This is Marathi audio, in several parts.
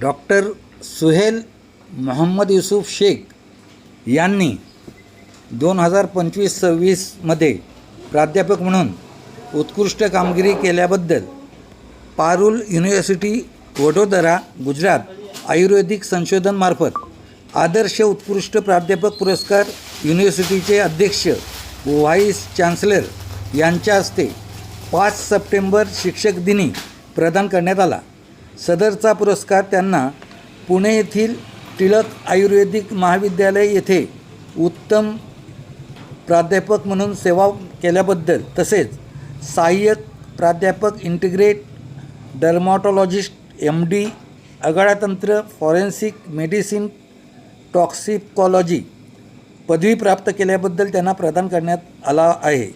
डॉक्टर सुहेल मोहम्मद युसुफ शेख यांनी दोन हजार पंचवीस सव्वीसमध्ये प्राध्यापक म्हणून उत्कृष्ट कामगिरी केल्याबद्दल पारुल युनिव्हर्सिटी वडोदरा गुजरात आयुर्वेदिक संशोधनमार्फत आदर्श उत्कृष्ट प्राध्यापक पुरस्कार युनिव्हर्सिटीचे अध्यक्ष व्हाईस चान्सलर यांच्या हस्ते पाच सप्टेंबर शिक्षक दिनी प्रदान करण्यात आला. सदरचा पुरस्कार त्यांना पुणे येथील टिळक आयुर्वेदिक महाविद्यालय येथे उत्तम प्राध्यापक म्हणून सेवा केल्याबद्दल तसेच सहाय्यक प्राध्यापक इंटिग्रेट डर्मॅटॉलॉजिस्ट एम डी अगाळातंत्र फॉरेन्सिक मेडिसिन टॉक्सिकॉलॉजी पदवी प्राप्त केल्याबद्दल त्यांना प्रदान करण्यात आला आहे.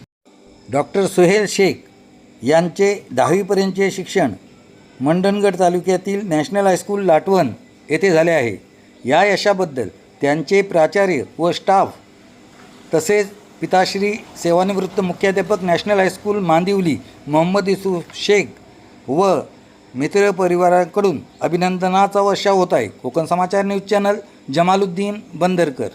डॉक्टर सुहेल शेख यांचे दहावीपर्यंतचे शिक्षण मंडणगड तालुक्यातील नॅशनल हायस्कूल लाटवण येथे झाले आहे. या यशाबद्दल त्यांचे प्राचार्य व स्टाफ तसेच पिताश्री सेवानिवृत्त मुख्याध्यापक national high school Mandivali Mohammad Yusuf Shaikh व मित्र परिवाराकडून अभिनंदनाचा वर्षाव होत आहे. Konkan Samachar news channel Jamaluddin Bandarkar.